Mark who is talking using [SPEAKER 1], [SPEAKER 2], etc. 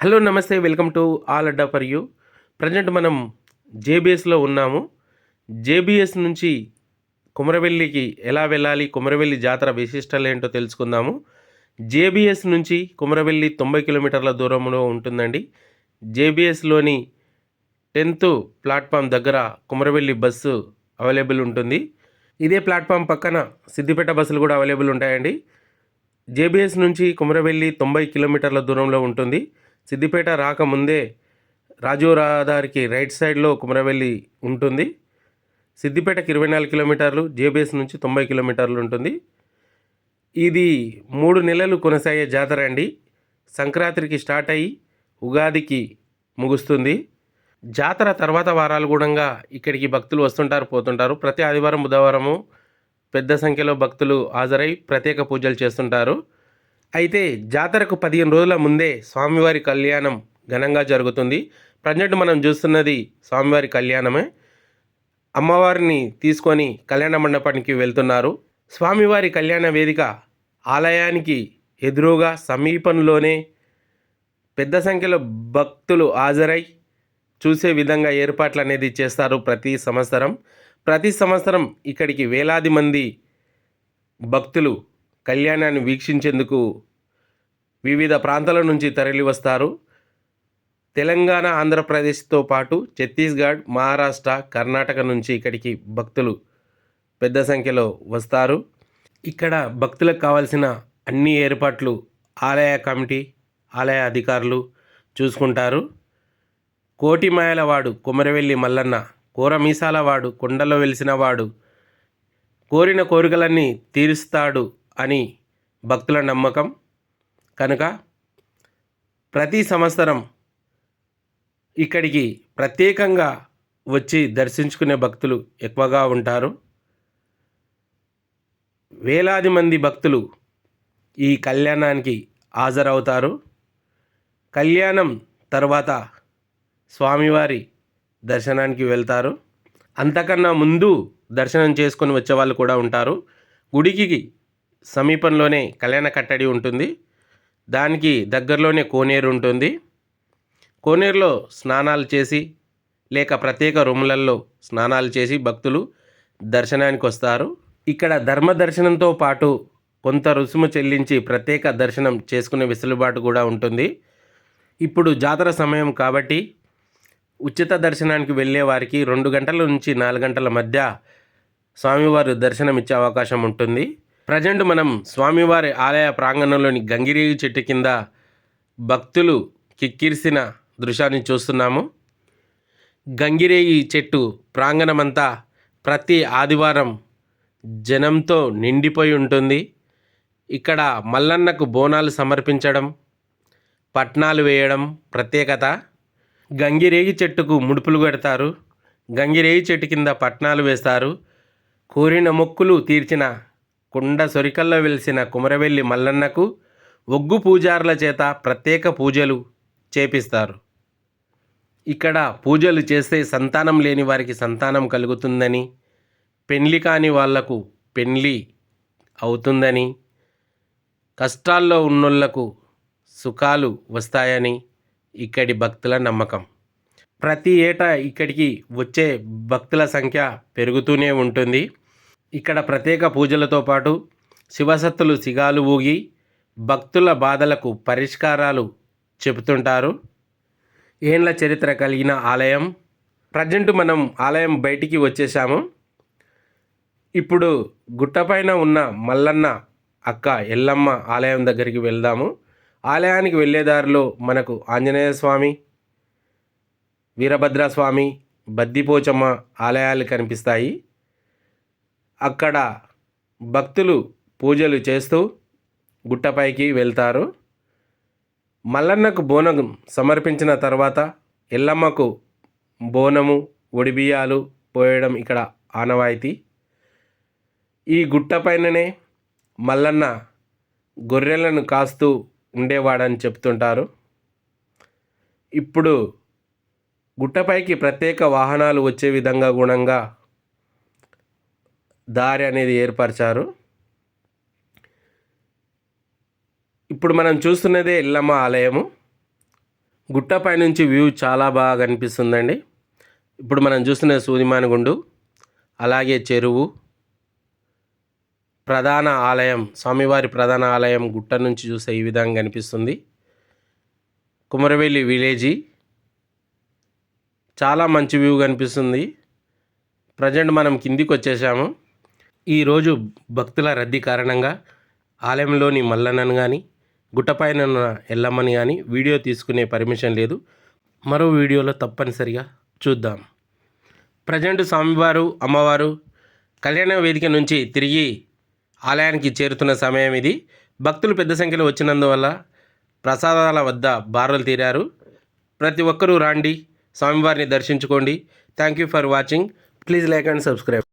[SPEAKER 1] Hello నమస్తే. Welcome to all adda for you. Present మనం జేబిఎస్లో ఉన్నాము. జేబిఎస్ నుంచి కుమరవెల్లికి ఎలా వెళ్ళాలి కుమరవెల్లి జాతర విశిష్టలు ఏంటో తెలుసుకుందాము. జేబిఎస్ నుంచి కుమరవెల్లి తొంభై కిలోమీటర్ల దూరంలో ఉంటుందండి. జేబిఎస్లోని టెన్త్ ప్లాట్ఫామ్ దగ్గర కుమరవెల్లి బస్సు అవైలబుల్ ఉంటుంది. ఇదే ప్లాట్ఫామ్ పక్కన సిద్దిపేట బస్సులు కూడా అవైలబుల్ ఉంటాయండి. జేబిఎస్ నుంచి కుమరవెల్లి తొంభై కిలోమీటర్ల దూరంలో ఉంటుంది. సిద్దిపేట రాకముందే రాజీవ్ రహదారికి రైట్ సైడ్లో కుమరవెల్లి ఉంటుంది. సిద్దిపేటకి ఇరవై నాలుగు కిలోమీటర్లు జేబిఎస్ నుంచి తొంభై కిలోమీటర్లు ఉంటుంది. ఇది మూడు నెలలు కొనసాగే జాతర అండి. సంక్రాంతికి స్టార్ట్ అయ్యి ఉగాదికి ముగుస్తుంది. జాతర తర్వాత వారాలు కూడా ఇక్కడికి భక్తులు వస్తుంటారు పోతుంటారు. ప్రతి ఆదివారం బుధవారము పెద్ద సంఖ్యలో భక్తులు హాజరై ప్రత్యేక పూజలు చేస్తుంటారు. అయితే జాతరకు పదిహేను రోజుల ముందే స్వామివారి కళ్యాణం ఘనంగా జరుగుతుంది. ప్రజెంట్ మనం చూస్తున్నది స్వామివారి కళ్యాణమే. అమ్మవారిని తీసుకొని కళ్యాణ మండపానికి వెళ్తున్నారు. స్వామివారి కళ్యాణ వేదిక ఆలయానికి ఎదురుగా సమీపంలోనే పెద్ద సంఖ్యలో భక్తులు హాజరై చూసే విధంగా ఏర్పాట్లు అనేది చేస్తారు ప్రతి సంవత్సరం. ప్రతి సంవత్సరం ఇక్కడికి వేలాది మంది భక్తులు కళ్యాణాన్ని వీక్షించేందుకు వివిధ ప్రాంతాల నుంచి తరలి వస్తారు తెలంగాణ ఆంధ్రప్రదేశ్తో పాటు ఛత్తీస్గఢ్ మహారాష్ట్ర కర్ణాటక నుంచి ఇక్కడికి భక్తులు పెద్ద సంఖ్యలో వస్తారు. ఇక్కడ భక్తులకు కావాల్సిన అన్ని ఏర్పాట్లు ఆలయ కమిటీ ఆలయ అధికారులు చూసుకుంటారు. కోటిమాయల వాడు కుమరవెల్లి మల్లన్న కూరమీసాల వాడు కొండలో వెలిసిన వాడు కోరిన కోరికలన్నీ తీరుస్తాడు అని భక్తుల నమ్మకం. కనుక ప్రతి సంవత్సరం ఇక్కడికి ప్రత్యేకంగా వచ్చి దర్శించుకునే భక్తులు ఎక్కువగా ఉంటారు. వేలాది మంది భక్తులు ఈ కళ్యాణానికి హాజరవుతారు. కళ్యాణం తర్వాత స్వామివారి దర్శనానికి వెళ్తారు. అంతకన్నా ముందు దర్శనం చేసుకొని వచ్చే వాళ్ళు కూడా ఉంటారు. గుడికి సమీపంలోనే కళ్యాణ కట్టడి ఉంటుంది. దానికి దగ్గరలోనే కోనేరు ఉంటుంది. కోనేరులో స్నానాలు చేసి లేక ప్రత్యేక రూములలో స్నానాలు చేసి భక్తులు దర్శనానికి వస్తారు. ఇక్కడ ధర్మ దర్శనంతో పాటు కొంత రుసుము చెల్లించి ప్రత్యేక దర్శనం చేసుకునే వెసులుబాటు కూడా ఉంటుంది. ఇప్పుడు జాతర సమయం కాబట్టి ఉచిత దర్శనానికి వెళ్ళే వారికి రెండు గంటల నుంచి నాలుగు గంటల మధ్య స్వామివారు దర్శనం ఇచ్చే అవకాశం ఉంటుంది. ప్రజెంట్ మనం స్వామివారి ఆలయ ప్రాంగణంలోని గంగిరేగి చెట్టు కింద భక్తులు కిక్కిరిసిన దృశ్యాన్ని చూస్తున్నాము. గంగిరేగి చెట్టు ప్రాంగణమంతా ప్రతి ఆదివారం జనంతో నిండిపోయి ఉంటుంది. ఇక్కడ మల్లన్నకు బోనాలు సమర్పించడం పట్నాలు వేయడం ప్రత్యేకత. గంగిరేగి చెట్టుకు ముడుపులు పెడతారు గంగిరేగి చెట్టు కింద పట్నాలు వేస్తారు. కోరిన మొక్కులు తీర్చిన కుండ సొరికల్లో వెలిసిన కుమరవెల్లి మల్లన్నకు ఒగ్గు పూజారుల చేత ప్రత్యేక పూజలు చేపిస్తారు. ఇక్కడ పూజలు చేస్తే సంతానం లేని వారికి సంతానం కలుగుతుందని పెళ్ళి కాని వాళ్ళకు పెండ్లి అవుతుందని కష్టాల్లో ఉన్నోళ్ళకు సుఖాలు వస్తాయని ఇక్కడి భక్తుల నమ్మకం. ప్రతి ఏటా ఇక్కడికి వచ్చే భక్తుల సంఖ్య పెరుగుతూనే ఉంటుంది. ఇక్కడ ప్రత్యేక పూజలతో పాటు శివసత్తులు సిగాలు ఊగి భక్తుల బాధలకు పరిష్కారాలు చెబుతుంటారు. ఏండ్ల చరిత్ర కలిగిన ఆలయం? ప్రజెంట్ మనం ఆలయం బయటికి వచ్చేసాము ఇప్పుడు గుట్టపైన ఉన్న మల్లన్న అక్క ఎల్లమ్మ ఆలయం దగ్గరికి వెళ్దాము. ఆలయానికి వెళ్ళేదారిలో మనకు ఆంజనేయ స్వామి వీరభద్రస్వామి బద్దిపోచమ్మ ఆలయాలు కనిపిస్తాయి. అక్కడ భక్తులు పూజలు చేస్తూ గుట్టపైకి వెళ్తారు. మల్లన్నకు బోనం సమర్పించిన తర్వాత ఎల్లమ్మకు బోనము ఒడిబియ్యాలు పోయడం ఇక్కడ ఆనవాయితీ. ఈ గుట్టపైననే మల్లన్న గొర్రెలను కాస్తూ ఉండేవాడని చెప్తుంటారు. ఇప్పుడు గుట్టపైకి ప్రత్యేక వాహనాలు వచ్చే విధంగా గుణంగా దారి అనేది ఏర్పరిచారు. ఇప్పుడు మనం చూస్తున్నదే ఎల్లమ్మ ఆలయము. గుట్టపై నుంచి వ్యూ చాలా బాగా కనిపిస్తుందండి. ఇప్పుడు మనం చూస్తున్న సూదిమానగుండు అలాగే చెరువు. ప్రధాన ఆలయం స్వామివారి ప్రధాన ఆలయం గుట్ట నుంచి చూస్తే ఈ విధంగా కనిపిస్తుంది. కుమరవెల్లి విలేజీ. చాలా మంచి వ్యూ కనిపిస్తుంది. ప్రజెంట్ మనం కిందికి వచ్చేసాము ఈరోజు భక్తుల రద్దీ కారణంగా ఆలయంలోని మల్లన్నను కానీ గుట్టపైన ఉన్న ఎల్లమ్మని కానీ వీడియో తీసుకునే పర్మిషన్ లేదు. మరో వీడియోలో తప్పనిసరిగా చూద్దాం. ప్రజెంట్ స్వామివారు అమ్మవారు కళ్యాణ వేదిక నుంచి తిరిగి ఆలయానికి చేరుతున్న సమయం ఇది. భక్తులు పెద్ద సంఖ్యలో వచ్చినందువల్ల ప్రసాదాల వద్ద బారులు తీరారు. ప్రతి ఒక్కరూ రాండి స్వామివారిని దర్శించుకోండి. Thank you for watching please like and subscribe